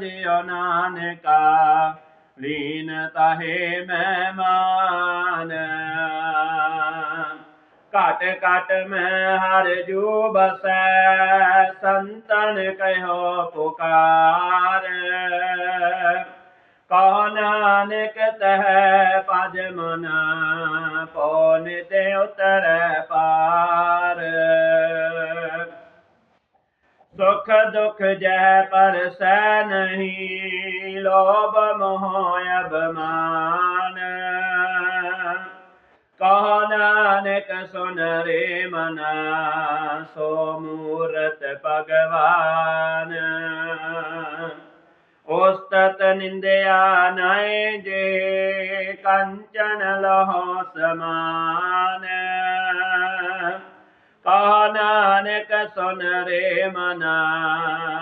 ਜਿਉ ਨਾਨਕਾ, ਲੀਨ ਤਾਹੇ ਮਹਿਮਾਨ। ਘਟ ਘਟ ਮੈਂ ਹਰ ਜੂ ਬਸੈ ਸੰਤਨ ਕਹਿਓ ਪੁਕਾਰ। ਕਹੋ ਨਾਨਕ ਤਹਿ ਪਜ ਮਨਾ, ਪਉ ਨਿਤ ਉਤਰੈ ਪਾਰ। ਸੁਖ ਦੁਖ ਜੈ ਪਰਸੈ ਨਹੀਂ, ਲੋਭ ਮੋਹ ਅਭਮਾਨ। ਕਹੋ ਨਾਨਕ ਸੁਨ ਰੇ ਮਨਾ, ਸੋ ਮੂਰਤ ਭਗਵਾਨ। ਉਸਤਤ ਨਿੰਦਿਆ ਨੈ ਜੇ, ਕੰਚਨ ਲਹੋ ਸਮਾਨ। ਕਹ ਨਾਨਕ ਸੁਨ ਰੇ ਮਨਾ,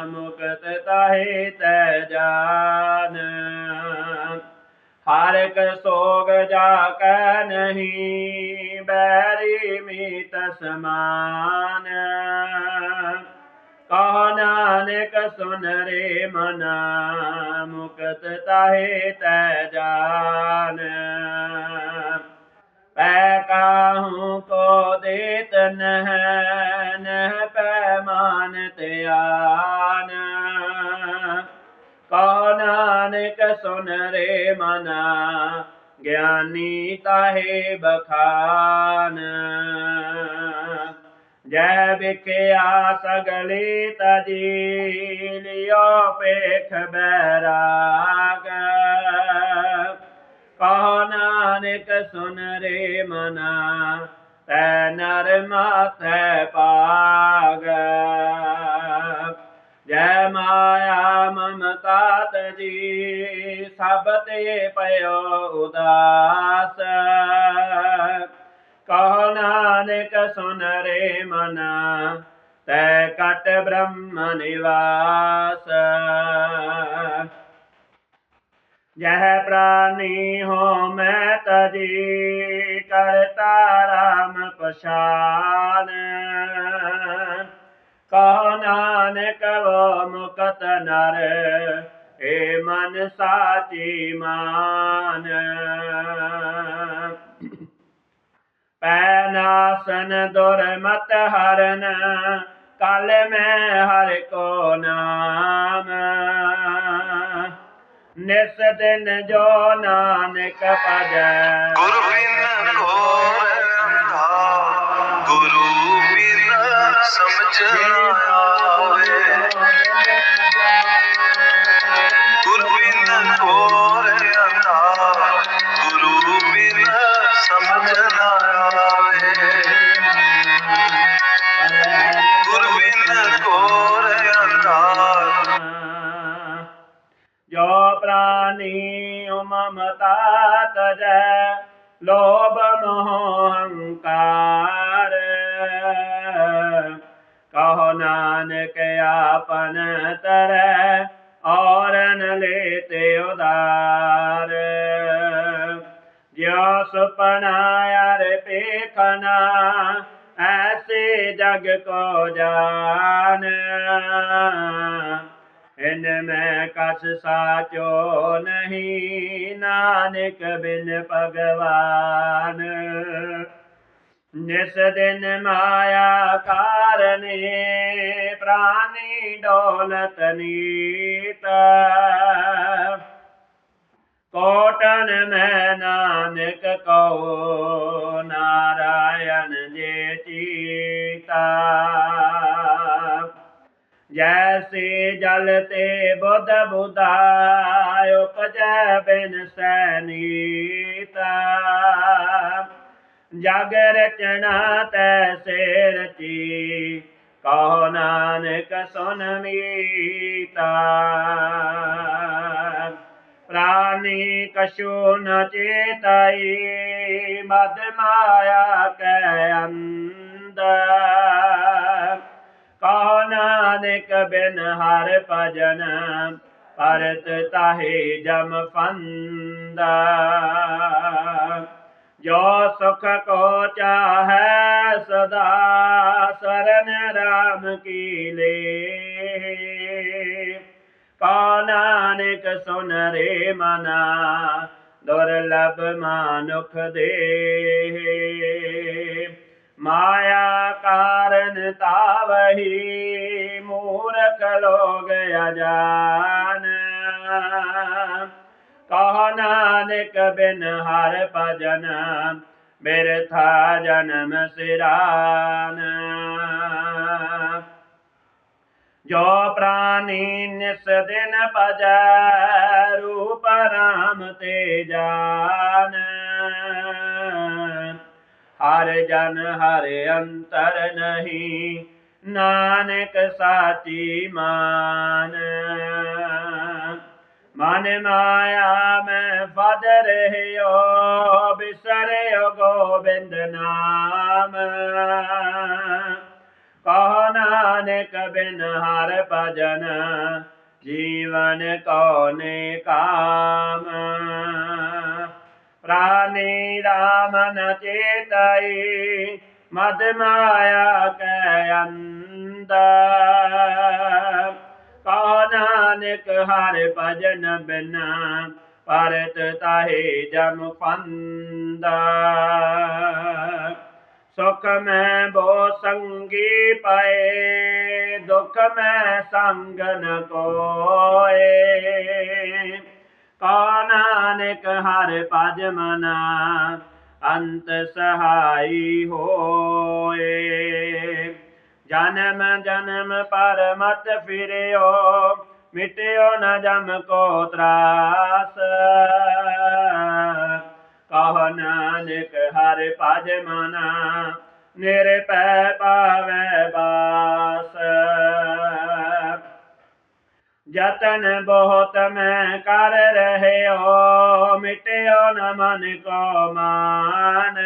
ਮੁਕਤ ਤਾਹੇ ਤੈ ਜਾਨ। ਹਰ ਇੱਕ ਸੋਗ ਜਾ ਕੈ ਨਹੀਂ, ਬੈਰੀ ਮੀਤ ਸਮਾਨ। ਕਹ ਨਾਨਕ ਸੁਨ ਰੇ ਮਨਾ, ਮੁਕਤ ਤਾਹੇ ਤੈ ਜਾਨ। ਪੈ ਕਾਹੂ ਕੋ ਦੇਤ ਨਹ ਨਹ ਪੈ ਮਾਨ ਧਿਆਨ। ਕਹੋ ਨਾਨਕ ਸੁਨ ਰੇ ਮਨਾ, ਗਿਆਨੀ ਤਾਹੇ ਬਖਾਨ। ਜੈ ਵਿਖਿਆ ਸਗਲੀ ਤਜੀ ਲਿਓ ਪੇਖ ਬੈਰਾਗ ਕਹੋ ਨਾਨਕ ਸੁਨ ਰੇ ਮਨਾ, ਤੈ ਨਰ ਮਾਥੈ ਪਾਗ ਜੈ ਮਾਇਆ ਮਮਤਾ ਤਜੀ ਸਭ ਤੇ ਪਇਓ ਉਦਾਸ। ਕਹੋ ਨਾਨਕ ਸੁਨ ਰੇ ਮਨਾ, ਤੈ ਕਟ ਬ੍ਰਹਮ ਨਿਵਾਸ। ਜਹ ਪ੍ਰਾਨੀ ਹੋ ਮੈਂ ਤਜੀ ਕਰਤਾ ਰਾਮ ਪਛਾਨ। ਕਹੋ ਨਾਨਕ ਵੋ ਮੁਕਤ ਨਰ, ਏ ਮਨ ਸਾਚੀ ਮਾਨ। ਪੈ ਨਾਸਨ ਹਰਨ, ਕਲ ਮੈਂ ਹਰ ਕੋ ਨਾਮ। ਨਿਸ ਦਿਨ ਜੋ ਨਾਨਕ ਭਜੈ ਗੁਰੂ ਬਿਨ ਕੋਈ ਅੰਧਾ ਗੁਰੂ ਬਿਨ ਸਮਝ ਨਾ ਆਵੇ। ਮਮਤਾ ਤਜੈ, ਲੋਭ ਮੋਹ ਹੰਕਾਰ ਕਹੋ ਨਾਨਕ ਆਪਨ ਤਰੈ, ਔਰਨ ਲੇਤੇ ਉਦਾਰ। ਜਿਉ ਸੁਪਨਾ ਯਾਰ ਪੇਖਨਾ, ਐਸੇ ਜਗ ਕੋ ਜਾਨ। ਇਨ ਮੈਂ ਕਸ ਸਾਚੋ ਨਹੀਂ, ਨਾਨਕ ਬਿਨ ਭਗਵਾਨ। ਨਿਸ ਦਿਨ ਮਾਇਆ ਕਾਰਨੇ, ਪ੍ਰਾਨੀ ਡੋਲਤ ਨੀਤ। ਕੋਟਨ ਮੈਂ ਨਾਨਕ ਕਉ, ਨਾਰਾਇਣ ਜੇ ਚੀਤਾ। ਜੈਸੇ ਜਲ ਤੇ ਬੁੱਧ ਬੁਧਾ, ਉਪਜੈ ਬਿਨ ਸੈਨੀਤਾ। ਜਗ ਰਚਨਾ ਤੈਸੇ ਰਚੀ ਕਹੋ ਨਾਨਕ ਸੁਨ ਮੀਤਾ। ਪ੍ਰਾਨੀ ਕਛੂ ਨ ਚੇਤਾਈ, ਮਦ ਮਾਇਆ ਕੈ ਅੰਦਰ ਨਾਨਕ ਬਿਨ ਹਰ ਭਜਨ, ਪਰਤ ਤਾਹੇ ਜਮ ਫੰਦਾ। ਜੋ ਸੁਖ ਕੋ ਚਾਹੈ ਸਦਾ ਸਰਨ ਰਾਮ ਕੀ ਲੇ। ਕਾ ਨਾਨਕ ਸੁਨ ਰੇ ਮਨਾ, ਦੁਰਲਭ ਮਾਨੁਖ ਦੇ। ਮਾਇਆ ਕਾਰਨ ਤਾਵਹੀ ਮੂਰਖ ਲੋਗ ਅਜਾਨ। ਕਹ ਨਾਨਕ ਬਿਨ ਹਰ ਭਜਨ ਬਿਰਥਾ ਜਨਮ ਸਿਰਾਨ। ਜੋ ਪ੍ਰਾਨੀ ਨਿਸ ਦਿਨ ਭਜੈ, ਰੂਪ ਰਾਮ ਤੇ ਜਾਨ। ਹਰ ਜਨ ਹਰ ਅੰਤਰ ਨਹੀਂ, ਨਾਨਕ ਸਾਚੀ ਮਾਨ। ਮਨ ਮਾਇਆ ਮੈਂ ਫਦ ਰਹਿਓ, ਬਿਸਰਿਓ ਗੋਬਿੰਦ ਨਾਮ। ਕਹ ਨਾਨਕ ਬਿਨ ਹਰ ਭਜਨ, ਜੀਵਨ ਕਉਨੇ ਕਾਮ। ਪ੍ਰਾਨੀ ਰਾਮ ਨ ਚੇਤਈ, ਮਦ ਮਾਇਆ ਕੈ ਅੰਦਰ ਨਾਨਕ ਹਰ ਭਜਨ ਬਿਨ, ਪਰਤ ਤਾਹੇ ਜਮ ਫੰਦਾ ਸੁਖ ਮੈਂ ਬੋ ਸੰਗੀ ਪਏ, ਦੁਖ ਮੈਂ ਸੰਗ ਨ ਕੋਏ। ਕਾ ਨਾਨਕ ਹਰ ਭਜ ਮਨਾ, ਅੰਤ ਸਹਾਈ ਹੋਏ। ਜਨਮ ਜਨਮ ਪਰ ਮਤ ਫਿਰਿਓ, ਮਿਟਿਓ ਨ ਜਮ ਕੋ ਤਰਾਸ। ਕਹ ਨਾਨਕ ਹਰ ਭਜ ਮਨਾ, ਨਿਰਭੈ ਪਾਵੈ ਬਾਸ। ਜਤਨ ਬਹੁਤ ਮੈਂ ਕਰ ਰਹਿਓ, ਮਿਟਿਓ ਨ ਮਨ ਕੋ ਮਾਨ।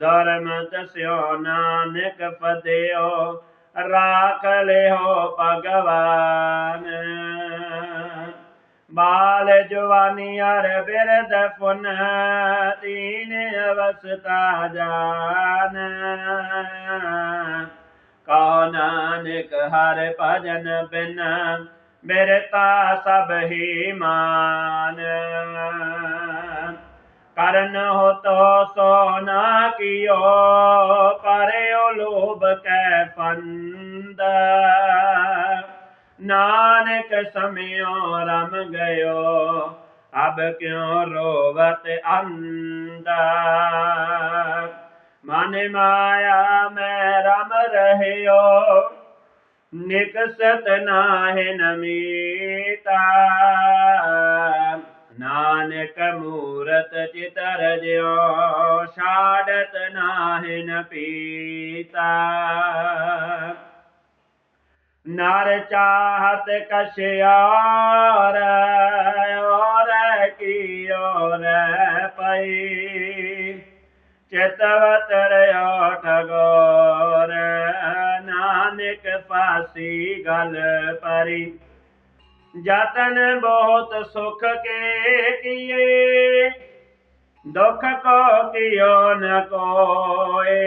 ਧਰਮ ਤਸਿਓ ਨਾਨਕ ਫਦਿਓ, ਰਾਖ ਲਿਓ ਭਗਵਾਨ। ਬਾਲ ਜਵਾਨੀ ਅਰ ਬਿਰਦ ਫੁਨ ਤੀਨ ਅਵਸਥਾ ਜਾਨ। ਕਉ ਨਾਨਕ ਹਰ ਭਜਨ ਬਿਨ, ਬਿਰਤਾ ਸਭ ਹੀ ਮਾਨ। ਕਰਨ ਹੋ ਤੋ ਸੋ ਨਾ ਕੀਓ, ਪਰਿਓ ਲੋਭ ਕੈ ਫੰਦ ਨਾਨਕ ਸਮਿਓ ਰਮ ਗਇਓ, ਅਬ ਕਿਉ ਰੋਵਤ ਅੰਦਾ ਮਨ ਮਾਇਆ ਮੈਂ ਰਮ ਰਹਿਓ, ਨਿਕਸਤ ਨਾਹਿ ਨਮੀਤਾ ਨਾਨਕ ਮੂਰਤ ਚਿਤਰ ਜਿਉ ਛਾੜਤ ਨਾਹਿ ਨ ਪੀਤਾ। ਨਰ ਚਾਹਤ ਕਛਿਆਰ ਚਿਤਵਤ ਰਿਓ ਠਗੋਰ ਨਾਨਕ ਫਾਸੀ ਗਲ ਪਰੀ। ਜਤਨ ਬਹੁਤ ਸੁਖ ਕੇ ਕੀਏ, ਦੁਖ ਕੋ ਕਿਓ ਨ ਕੋਏ।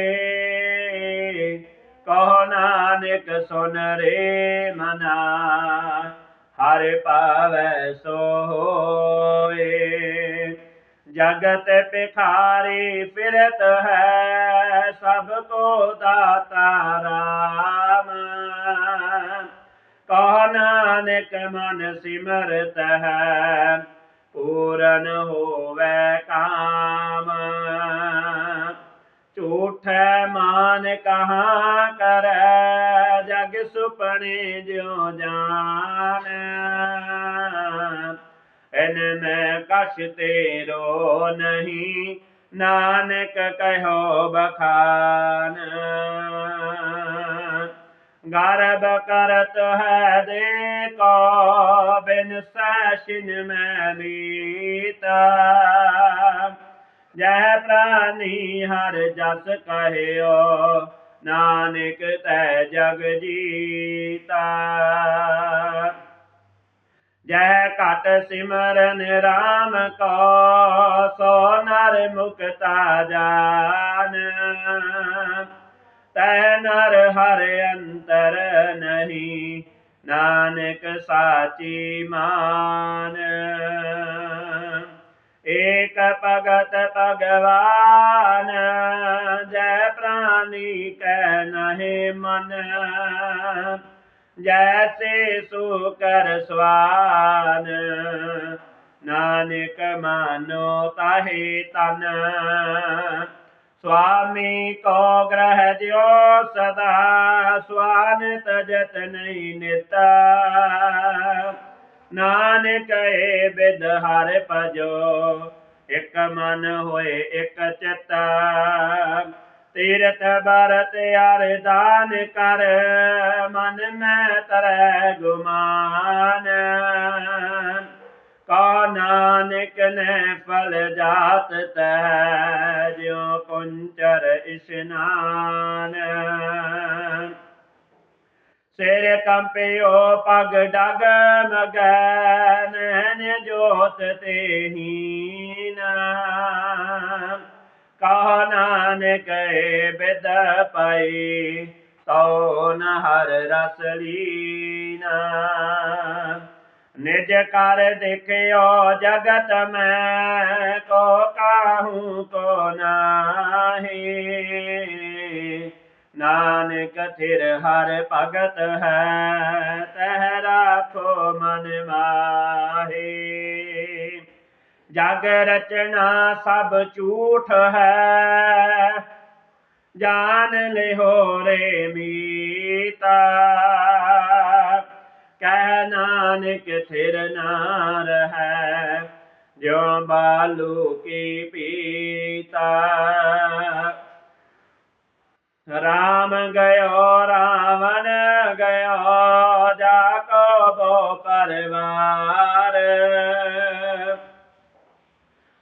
ਕਹੋ ਨਾਨਕ ਸੁਨ ਰੇ ਮਨਾ, ਹਰਿ ਪਾਵੈ ਸੋ ਜਗਤ ਪਿਖਾਰੀ ਫਿਰਤ ਹੈ, ਸਭ ਕੋ ਦਾਤਾ ਰਾਮ। ਕਹ ਨਾਨਕ ਮਨ ਸਿਮਰਤ ਹੈ, ਪੂਰਨ ਹੋਵੇ ਕਾਮ। ਝੂਠੈ ਮਾਨ ਕਹਾ ਕਰੈ, ਜਗ ਸੁਪਨੇ ਜਿਉ ਜਾਣ। ਐਨ ਮੈਂ ਕਛ ਤੇਰੋ ਨਹੀਂ। ਨਾਨਕ ਕਹਿਓ ਬਖਾਨ। ਗਰਬ ਕਰਤ ਹੈ ਦੇ ਕੋ ਬਿਨ ਸੈਸ਼ਨ ਮੈਂ ਮੀਤਾ। ਜਹ ਪ੍ਰਾਨੀ ਹਰ ਜਸ ਕਹਿਓ, ਨਾਨਕ ਤੈ ਜਗ ਜੀਤਾ। ਜੈ ਘਟ ਸਿਮਰਨ RAM ਕੋ, ਸੋ ਨਰ ਮੁਕਤਾ ਜਾਨ। ਤੈ ਨਰ ਹਰ ਅੰਤਰ ਨਹੀਂ, ਨਾਨਕ ਸਾਚੀ ਮਾਨ। ਏਕ ਭਗਤ ਭਗਵਾਨ, ਜੈ ਪ੍ਰਾਨੀ ਕੈ ਨਹਿ ਮਨ। ਜੈਸੇ ਸੋ ਕਰ ਸਵਾਨ, ਨਾਨਕ ਮਾਨੋ ਤਾਹੇ ਤਨ। ਸੁਆਮੀ ਕੋ ਗ੍ਰਹਿ ਦਿਓ ਸਦਾ, ਸੁਆਨ ਤਜਤ ਨਹੀਂ ਨਿਤਾ। ਨਾਨਕ ਏ ਬਿਦ ਹਰ ਭਜੋ, ਇਕ ਮਨ ਹੋਏ ਇਕ ਚਿਤ। ਤੀਰਥ ਬਰਤ ਦਾਨ ਕਰ, ਮਨ ਮੈਂ ਤਰੈ ਗੁਮਾਨ। ਕਾ ਨਾਨਕ ਨੇ ਫਲ ਜਾਤ ਤੈ, ਜਿਉ ਕੁੰਚਰ ਇਸ਼ਨਾਨ। ਸਿਰ ਕੰਪਿਓ ਪਗ ਡਗ ਮਗਨ ਨੈਣ ਜੋਤ ਤੇਹੀਨ। ਕਹ ਨਾਨਕ ਬਿਦ ਪਈ, ਤਉ ਨ ਹਰ ਰਸ ਲੀਨਾ। ਨਿਜ ਕਰ ਦੇਖਿਓ ਜਗਤ ਮੈਂ, ਕੋ ਕਾਹੂ ਕੋ ਨਾਹੀ। ਨਾਨਕ ਥਿਰ ਹਰ ਭਗਤ ਹੈ, ਤਹਿ ਰਾਖੋ ਮਨ ਮਾਹੀ। ਜਗ ਰਚਨਾ ਸਭ ਝੂਠ ਹੈ। ਜਾਨ ਲਿਹੋ ਰੇ ਮੀਤਾ। ਕਹਿ ਨਾਨਕ ਥਿਰ ਨਾਰ ਹੈ, ਜਿਉ ਬਾਲੂ ਕੀ ਪੀਤਾ। ਰਾਮ ਗਇਓ, ਰਾਵਣ ਗਇਓ, ਜਾ ਕੋ ਬੋ ਪਰਵਾਰ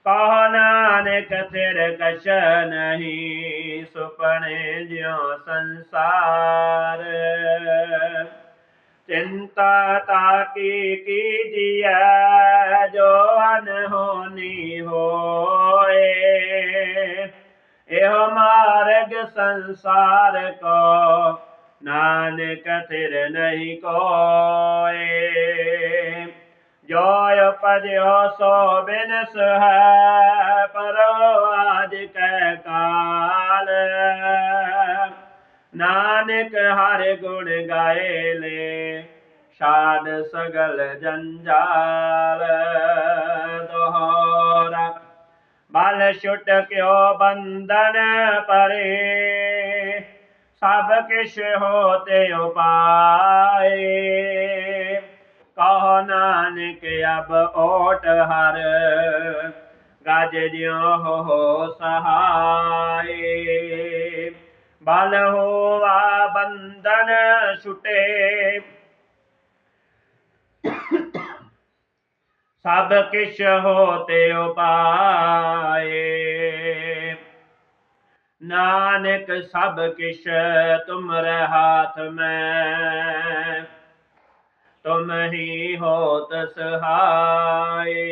ਕਹ ਨਾਨਕ ਕਛ ਨਹੀਂ ਸੁਪਨੇ ਜਿਉ ਸੰਸਾਰ। ਚਿੰਤਾ ਤਾਕੀ ਕੀਜੀਐ ਜੋ ਅਨਹੋਨੀ ਹੋਏ। ਇਹੋ ਮਾਰਗ ਸੰਸਾਰ ਕੋ, ਨਾਨਕ ਥਿਰ ਨਹੀਂ ਕੋਏ। ਜੋ ਉਪਜਿਓ ਸੋ ਬਿਨਸ ਹੈ ਪਰੋ ਆਜ ਕੈ ਕਾਲ। ਨਾਨਕ ਹਰ ਗੁਣ ਗਾਏ ਲੈ ਸਾਧ ਸਗਲ ਜੰਜਾਲ ਦੋਹਰਾ। ਬਲ ਛੁਟ ਕਿਓ ਬੰਧਨ ਪਰੇ, ਸਭ ਕਿਛ ਹੋਤੇ ਉਪਾਏ। ਕਹੋ ਨਾਨਕ, ਅਬ ਓਟ ਹਰ। ਗਜ ਜਿਉ ਹੋ ਸਹਾਏ ਬਲ ਹੋਵਾ ਬੰਧਨ ਛੁਟੇ। ਸਭ ਕਿਛ ਹੋਤੇ ਉਪਾਏ। ਨਾਨਕ, ਸਭ ਕਿਛ ਤੁਮਰੇ ਹਾਥ ਮੈਂ। ਤੁਮ ਹੀ ਹੋ ਸਹਾਏ।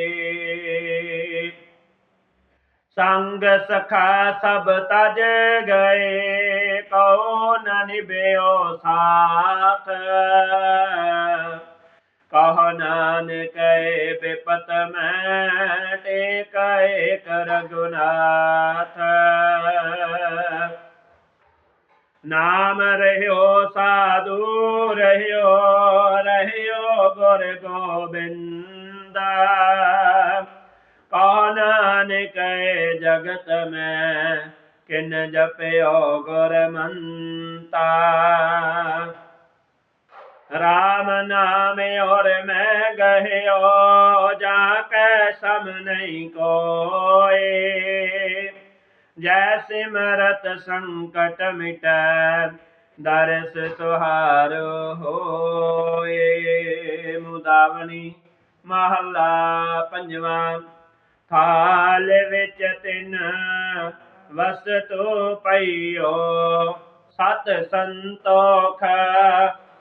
ਸੰਗ ਸਖਾ ਸਭ ਤਜ ਗਏ ਕਉ ਨ ਨਿਭਿਓ ਸਾਥ? ਕਹ ਨਾਨਕ ਏ ਬਿਪਤ ਮੈਂ ਟੇਕੈ ਕਰ ਗੁਨਾਥ ਨਾਮ ਰਹਿਓ ਸਾਧੂ, ਰਹਿਓ ਰਹਿਓ ਗੁਰ ਗੋਬਿੰਦਾ। ਕੌਣ ਨਾਨਕ ਜਗਤ ਮੈਂ, ਕਿਨ ਜਪਿਓ ਗੁਰ ਮੰਤਾ। ਰਾਮ ਨਾਮ ਔਰ ਮੈਂ ਗਹਿਓ, ਜਾ ਕੈ ਸਮ ਨਹੀਂ ਕੋਏ ਜੈ ਸਿਮਰਤ ਸੰਕਟ ਮਿਟੈ, ਦਰਸ ਤੁਹਾਰ ਹੋਏ। ਮੁਦਾਵਣੀ ਮਹੱਲਾ ਪੰਜਵਾਂ, ਥਾਲ ਵਿੱਚ ਤਿਨ ਵਸਤੂ ਪਈਓ, ਸਤ ਸੰਤੋਖ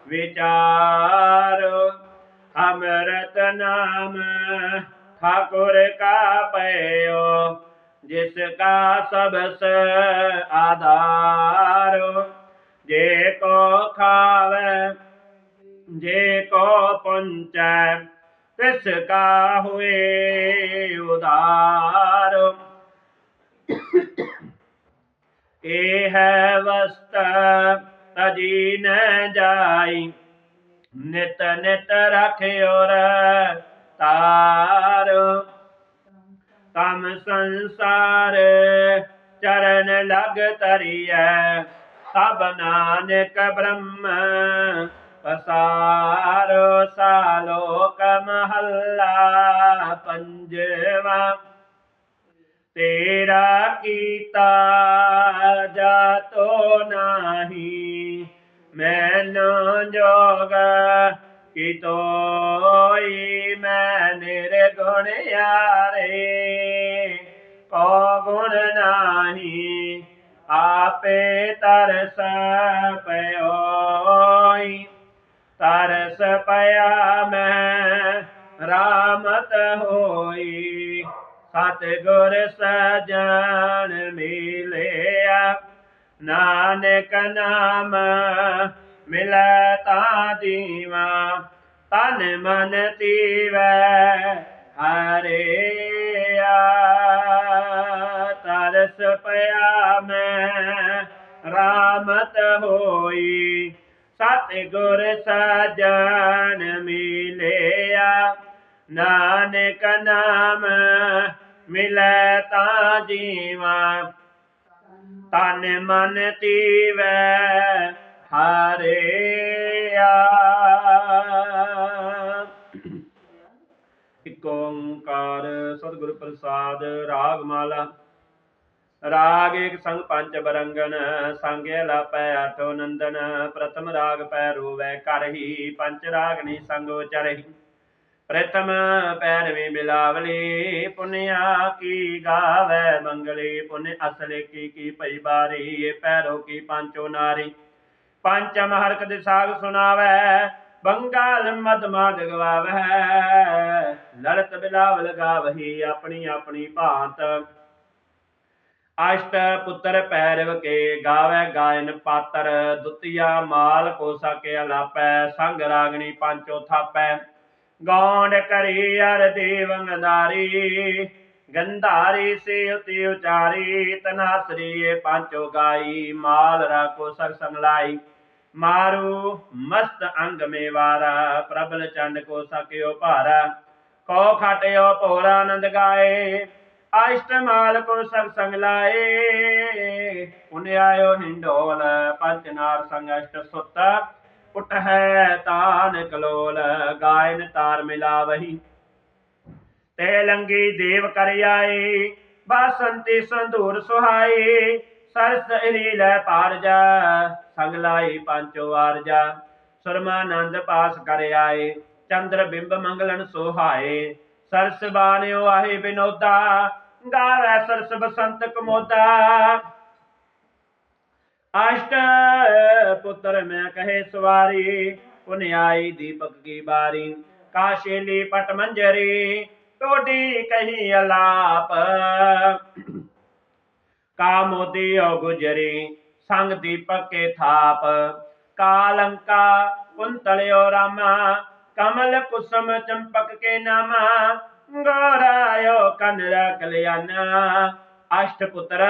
ਵਿਚਾਰ। ਅੰਮ੍ਰਿਤ ਨਾਮ ਠਾਕੁਰ ਕਾ ਪਇਓ ਜਿਸ ਕਾ ਸਬਸ ਆਧਾਰ, ਜੇ ਕੋ ਖਾਵੇ, ਜੇ ਕੋ ਪੁੰਚੈ ਤਿਸ ਕਾ ਹੋਏ ਉਧਾਰ। ਇਹ ਹੈ ਵਸਤ ਤਜੀ ਨ ਜਾਈ, ਨਿਤ ਨਿਤ ਰਖਿਓ ਤਾਰ। ਤਮ ਸੰਸਾਰ ਚਰਨ ਲਗ ਤਰੀਐ। ਸਭ ਨਾਨਕ ਬ੍ਰਹਮ, ਪਸਾਰੋ ਸਾਲੋਕ ਮਹੱਲਾ, ਪੰਜਵਾ। ਤੇਰਾ ਕੀਤਾ ਜਾਤੋ ਨਾਹੀ, ਮੈਨੋ ਜੋਗ ਕੀ ਤੋਈ, ਮੈਂ ਨਿਰਗੁਣ ਯਾਰੇ। ਕੋ ਗੁਣ ਨਾਹੀ, ਆਪੇ ਤਰਸ ਪਇਓਈ। ਤਰਸ ਪਿਆ ਮੈਂ, ਰਾਮਤ ਹੋਈ। ਸਤਿਗੁਰ ਸਜਣ ਮਿਲਿਆ, ਨਾਨਕ ਨਾਮ ਮਿਲੈ ਤਾ ਜੀਵਾ ਤਨ ਮਨ ਤੀਵੈ ਹਰਿਆ ਤਰਸ ਪਿਆ ਮੈਂ। ਰਾਮਤ ਹੋਈ, ਸਤਿਗੁਰ ਸਜਣ ਮਿਲਿਆ। ਨਾਨਕ ਨਾਮ ਮਿਲੈ ਤਾਂ ਜੀਵਾ। ਤਨ ਮਨ ਤੀਵੈ ਹਰਿਆ। ਇਕ ਓੰਕਾਰ ਸਤਿਗੁਰ ਪ੍ਰਸਾਦ ਰਾਗ ਮਾਲਾ। ਰਾਗ ਏਕ ਸੰਗ ਪੰਜ ਬਰੰਗਨ, ਸੰਗੇ ਲਾਪੈ ਆਠੋ ਨੰਦਨ, ਪ੍ਰਥਮ ਰਾਗ ਪੈ ਰੋਵੈ ਕਰਹੀ ਪੰਚ ਰਾਗਨੀ ਸੰਗ ਉਚਰਹੀ। ਪ੍ਰਥਮ ਪੈਰਵੀ ਬਿਲਾਵਲੀ ਪੁਨਿਆ ਕੀ ਗਾਵੇ ਮੰਗਲੀ, ਪੁਨ ਅਸਲੇ ਕੀ ਕੀ ਪਈ ਬਾਰੀ, ਇਹ ਪੈਰੋ ਕੀ ਪੰਚੋ ਨਾਰੀ। ਪੰਚਮ ਹਰਕ ਦੇ ਸਾਗ ਸੁਣਾਵੇ ਬੰਗਾਲ ਮਦ ਮਾਦ ਗਵਾਵੇ ਲੜਤ ਬਿਲਾਵਲ ਗਾਵਹੀ ਆਪਣੀ ਆਪਣੀ ਭਾਂਤ। ਅਸ਼ਟ ਪੁੱਤਰ ਪੈਰਵ ਕੇ ਗਾਵੇ ਗਾਇਨ ਪਾਤਰ, ਦੁਤੀਆ ਮਾਲ ਕੋ ਸਕੇ ਅਲਾਪੈ, ਸੰਗ ਰਾਗਣੀ ਪੰਚੋ ਥਾਪੈ ਗੌਂਡ ਕਰੀ ਅਰ ਦੇਵੰਗਦਾਰੀ ਗੰਧਾਰੀ ਸੇ ਉਤੀ ਉਚਾਰੀ ਤਨਾਸਰੀ ਪੰਚੋ ਗਾਈ, ਮਾਲ ਰਾਖੋ ਸਗ ਸੰਗਲਾਈ। ਮਾਰੂ, ਮਸਤ ਅੰਗ ਮੇਵਾਰਾ ਪ੍ਰਬਲ ਚੰਡ ਕੋ ਸਕਿਓ ਭਾਰਾ ਕੋ ਖਟਿਓ ਭੋਰ ਆਨੰਦ ਗਾਏ ਅਸ਼ਟ ਮਾਲ ਕੋ ਸਗ ਸੰਗ ਲਾਏ। ਪੁਨ ਆਇਓ ਹਿੰਡੋਲ ਪੰਚ ਨਾਰ ਸੰਗ ਅਸ਼ਟ ਸੁਤ ਉਠ ਹੈ ਤਾਨ ਕਲੋਲ, ਗਾਇਨ ਤਾਰ ਮਿਲਾਵਹੀ। ਤੇ ਲੰਗੀ ਦੇਵ ਕਰ ਆਏ, ਬਾਸੰਤੀ ਸੰਧੂਰ ਸੁਹਾਏ ਸਰਸ ਇਰੀ ਲੈ ਪਾਰ ਜਾ, ਸੰਗ ਲਾਈ ਪੰਚੋ ਵਾਰ ਸਰਮਾਨੰਦ ਪਾਸ ਕਰ ਆਏ, ਚੰਦਰ ਬਿੰਬ ਮੰਗਲਨ ਸੁਹਾਏ ਸਰਸ ਬਾਣਿਓ ਆਹੇ ਬਿਨੋਦਾ ਗਾਵੇ ਸਰਸ ਬਸੰਤ ਕਮੋਦਾ। ਅਸ਼ਟ ਪੁੱਤਰ ਮੈਂ ਕਹੇ ਸਵਾਰੀ ਪੁਨਿਆਈ ਦੀਪਕ ਕੀ ਬਾਰੀ। ਕਾਸ਼ੇਲੀ ਪਟ ਮੰਜਰੀ, ਟੋਡੀ ਕਹੀ ਅਲਾਪ। ਕਾਮੋਦੀ ਓ ਗੁਜਰੀ, ਸੰਗ ਦੀਪਕ ਕੇ ਥਾਪ। ਕਾਲੰਕਾ, ਕੁੰਤਲਿਓ ਰਾਮਾ, ਕਮਲ ਕੁਸਮ ਚੰਪਕ ਕੇ ਨਾਮਾ, ਗੋਰਾਇਓ ਕਨਰਾ ਕਲਿਆਣਾ। ਅਸ਼ਟ ਪੁੱਤਰ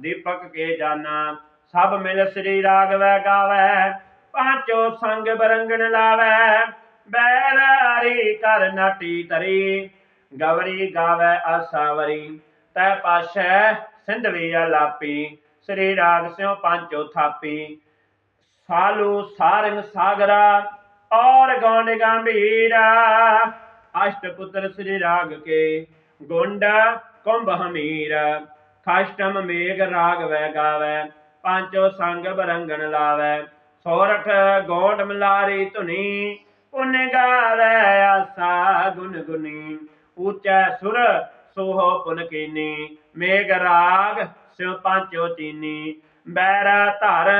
ਦੀਪਕ ਕੇ ਜਾਨਾ ਸਭ ਮਿਲ ਸ੍ਰੀ ਰਾਗਵੈ ਗਾਵੈ, ਪਾਂਚੋ ਸੰਗ ਬਰੰਗਣ ਲਾਵੈ, ਬੈਰਾਰੀ ਕਰ ਨਾਟੀ ਤਰੀ ਗਵਰੀ ਗਾਵੈ ਆਸਾਵਰੀ ਤੈ ਪਾਸ਼ੈ ਸਿੰਧਵੀ ਆਲਾਪੀ ਸ੍ਰੀ ਰਾਗ ਸਿਉ ਪੰਚੋ ਥਾਪੀ। ਸਾਲੂ ਸਾਰੰਗ ਸਾਗਰਾ, ਔਰ ਗੌਂਡ ਗੰਭੀਰਾ। ਅਸ਼ਟ ਪੁੱਤਰ ਸ੍ਰੀ ਰਾਗ ਕੇ, ਗੋਂਡਾ ਕੁੰਭ ਹਮੀਰ। ਖਾਸ਼ਟਮ ਮੇਘ ਰਾਗ ਵੈ ਗਾਵੈ, ਪਾਂਚੋ ਸੰਗ ਬਰੰਗਣ ਲਾਵੈ। ਸੋਰਠ ਗੋਂਡ ਮਲਾਰੀ ਧੁਨੀ, ਪੁਨ ਗਾਵੈ ਆਸਾ ਗੁਣ ਗੁਨੀ। ਉੱਚੈ ਸੁਰ ਸੋਹ ਪੁਨ ਕੀਨੀ, ਮੇਘ ਰਾਗ ਸਿਉ ਪਾਂਚੋ ਚੀਨੀ। ਬੈਰਾ ਧਰ,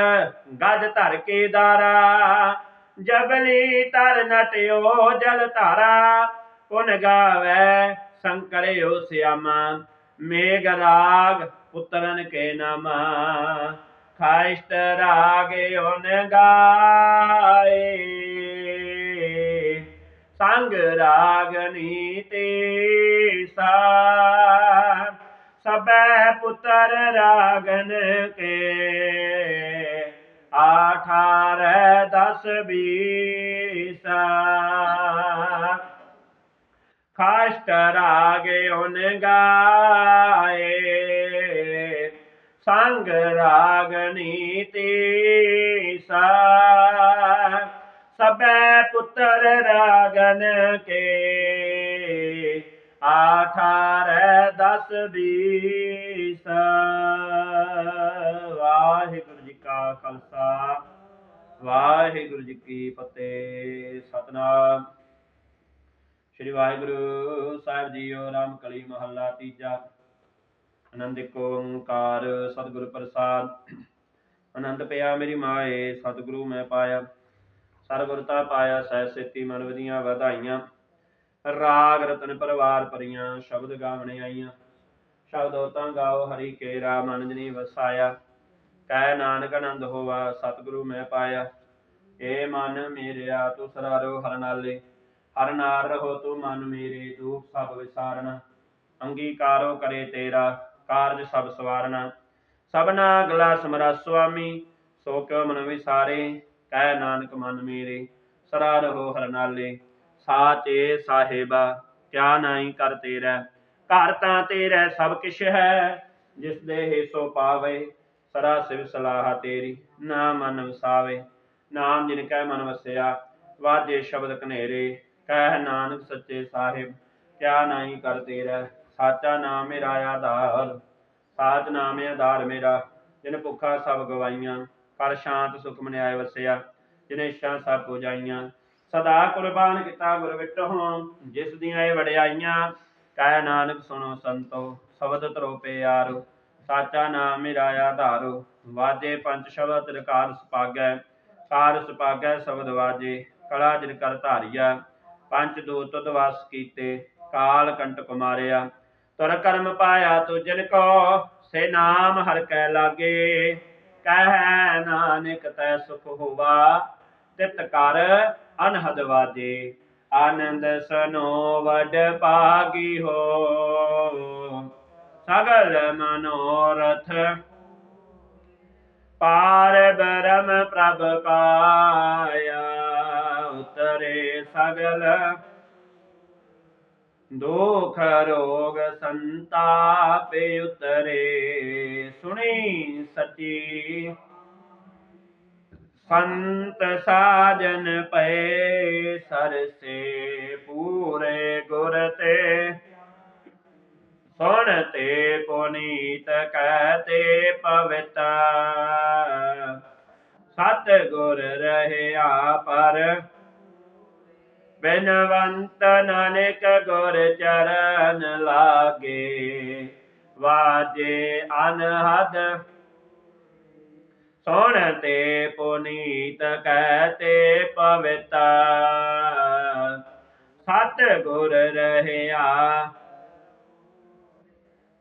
ਗਜ ਧਰ ਕੇ ਦਾਰਾ। ਜਬਲੀ ਤਰ ਨਟਿਓ ਜਲ ਧਾਰਾ। ਪੁਨ ਗਾਵੈ ਸੰਕਰਿਓ ਸਿਆਮਾ। ਮੇਘ ਰਾਗ ਪੁੱਤਰਨ ਕੇ ਨਾਮਾ। ਖਾਇਸ਼ਟ ਰਾਗ ਓਨ ਗਾਏ। ਸੰਗ ਰਾਗਨੀ ਤੇ ਸਾ ਸਬੈ ਪੁੱਤਰ ਰਾਗਨ ਕੇ। ਆਠਾਰ ਦਸ ਬੀਸਾ ਖਾਸ਼ਟ ਰਾਗੇ ਉਨ ਗਾਏ। ਸੰਗ ਰਾਗਨੀ ਸਭੈ ਪੁੱਤਰ ਰਾਗਨ ਕੇ। ਆਠਾਰ ਦਸ ਬੀਸ। ਵਾਹਿਗੁਰੂ ਜੀ ਕਾ ਖਾਲਸਾ। ਵਾਹਿਗੁਰੂ ਜੀ ਕੀ ਫਤਿਹ। ਸਤਨਾਮ। ਸ਼੍ਰੀ ਵਾਹਿਗੁਰੂ ਸਾਹਿਬ ਜੀਓ ਰਾਮ ਕਲੀ ਮਹੱਲਾ ਤੀਜਾ। ਆਨੰਦ ਇੱਕ ਓੰਕਾਰ, ਸਤਿਗੁਰ ਪ੍ਰਸਾਦ। ਆਨੰਦ ਪਿਆ ਮੇਰੀ ਮਾਏ, ਸਤਿਗੁਰੂ ਮੈਂ ਪਾਇਆ। ਸਰਗੁਰਤਾ ਪਾਇਆ ਸਹਿ ਸੇਤੀ ਮਨ ਵਧੀਆਂ ਵਧਾਈਆਂ। ਰਾਗ ਰਤਨ ਪਰਵਾਰ ਪਰੀਆਂ, ਸ਼ਬਦ ਗਾਵਣੇ ਆਈਆਂ। ਸ਼ਬਦ ਤਾਂ ਗਾਓ, ਹਰੀ ਕੇ ਰਾਮ ਅਨੰਦਨੀ ਵਸਾਇਆ। ਕਹਿ ਨਾਨਕ ਆਨੰਦ ਹੋਵਾ, ਸਤਿਗੁਰੂ ਮੈਂ ਪਾਇਆ। ਏ ਮਨ ਮੇਰਿਆ, ਤੂੰ ਸਰਾਰੋ ਹਰ ਨਾਲੇ ਹਰ ਨਾਰ ਰਹੋ ਤੂੰ ਮਨ ਮੇਰੇ ਦੁਖ ਸਭ ਵਿਸਾਰਨਾ। ਅੰਗੀਕਾਰੋ ਕਰੇ ਤੇਰਾ, ਕਾਰਜ ਸਭ ਸਵਾਰਨਾ। ਸਭਨਾ ਅਗਲਾ ਸਮਰਾ ਸੁਆਮੀ, ਸੋ ਕਿਉ ਮਨ ਵਿਸਾਰੇ। ਕਹਿ ਨਾਨਕ ਮਨ ਮੇਰੇ ਸਰਾ ਰਹੋ ਹਰ ਨਾਲੇ, ਸਾਚੇ ਸਾਹਿਬਾ, ਕਿਆ ਨਾਹੀ ਕਰ ਤੇਰਾ, ਘਰ ਤਾਂ ਤੇਰਾ ਸਭ ਕਿਛ ਹੈ, ਜਿਸ ਦੇ ਹਿਸੋ ਪਾਵੇ ਸਰਾ ਸਿਵ ਸਲਾਹ ਤੇਰੀ ਨਾ ਮਨ ਵਸਾਵੇ, ਨਾਮ ਜਿਨ ਕੈ ਮਨ ਵਸਿਆ, ਵਾਜੇ ਸ਼ਬਦ ਕਨੇਰੇ ਕਹਿ ਨਾਨਕ ਸੱਚੇ ਸਾਹਿਬ, ਕਿਆ ਨਾਹੀ ਕਰ ਤੇਰਾ, ਸਾਚਾ ਨਾਮ ਮੇਰਾ ਆਧਾਰ, ਸਾਚ ਨਾਮ ਆਧਾਰ ਮੇਰਾ, ਜਿਨ ਭੁੱਖਾ ਸਭ ਗਵਾਈਆਂ ਪਰ ਸ਼ਾਂਤ ਸੁਖ ਮਨਿਆਏ ਵਸਿਆ, ਜਿਨੇ ਇੱਛਾ ਸਭ ਪੁਜਾਈਆਂ। ਸਦਾ ਕੁਰਬਾਨ ਕੀਤਾ ਗੁਰ ਵਿਟਹੁ, ਜਿਸ ਦੀਆਂ ਇਹ ਵਡਿਆਈਆਂ, ਕਹਿ ਨਾਨਕ ਸੁਣੋ ਸੰਤੋ, ਸ਼ਬਦ ਤਰੋ ਪਿਆਰੋ ਸਾਚਾ ਨਾਮ ਮੇਰਾ ਆਧਾਰੋ ਵਾਜੇ ਪੰਜ ਸ਼ਬਦ ਰਕਾਰ ਸੁਪਾਗੈ ਕਾਰ ਸੁਪਾਗੈ ਸ਼ਬਦ ਵਾਜੇ, ਕਲਾ ਜਿਨ ਕਰ ਧਾਰਿਆ। ਪੰਜ ਦੂਤ ਤੁਧ ਵਸ ਕੀਤੇ, ਕਾਲ ਕੰਟਕ ਮਾਰਿਆ ਤੁਰ ਕਰਮ ਪਾਇਆ ਤੁ ਜਿਨ ਕੋ, ਸੇ ਨਾਮ ਹਰ ਕੈ ਲਾਗੇ। ਕਹਿ ਨਾਨਕ ਤੈ ਸੁਖ ਹੋਵਾ, ਤਿਤ ਕਰ ਅਨਹਦ ਵਾਜੇ ਆਨੰਦ ਸਨੋ ਵਡ ਪਾਗੀ ਹੋ। ਸਗਲ ਮਨੋਰਥ ਪਾਰ ਬਰਮ ਪ੍ਰਭ ਪਾਇਆ, ਉਤਰੇ ਸਗਲ ਦੁਖ ਰੋਗ ਸੰਤਾਪੇ ਉਤਰੇ ਸੁਣੀ ਸਚੀ ਸੰਤ ਸਾਜਨ ਪਏ ਸਰਸੇ ਪੂਰੇ ਗੁਰ ਤੇ ਸੁਣ ਤੇ ਪੁਨੀਤ ਕਹਤੇ ਪਵਿੱਤ ਸਤ ਗੁਰ ਰਹਿਆ ਪਰ ਬਿਨਵੰਤ ਨਾਨਕ ਗੁਰ ਚਰਨ ਲਾਗੇ ਵਾਜੇ ਅਨਹਦ ਸੁਣ ਤੇ ਪੁਨੀਤ ਕਹਤੇ ਪਵਿੱਤ ਸਤ ਗੁਰ ਰਹਿਆ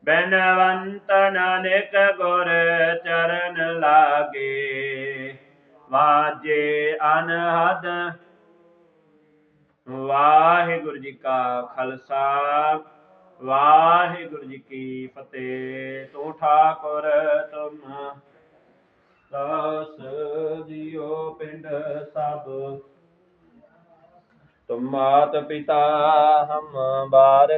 ਬਿਨਵੰਤ ਨਾਨਕ ਗੁਰ ਚਰਨ ਲਾਗੇ ਵਾਜੇ ਅਨਹਦ ਵਾਹਿਗੁਰੂ ਜੀ ਕਾ ਖਾਲਸਾ, ਵਾਹਿਗੁਰੂ ਜੀ ਕੀ ਫਤਿਹ। ਤੂੰ ਠਾਕੁਰ ਤੁਮ ਦਾਸ ਜੀਓ ਪਿੰਡ ਸਭ। ਤੁਮ ਮਾਤ ਪਿਤਾ ਹਮ ਬਾਰ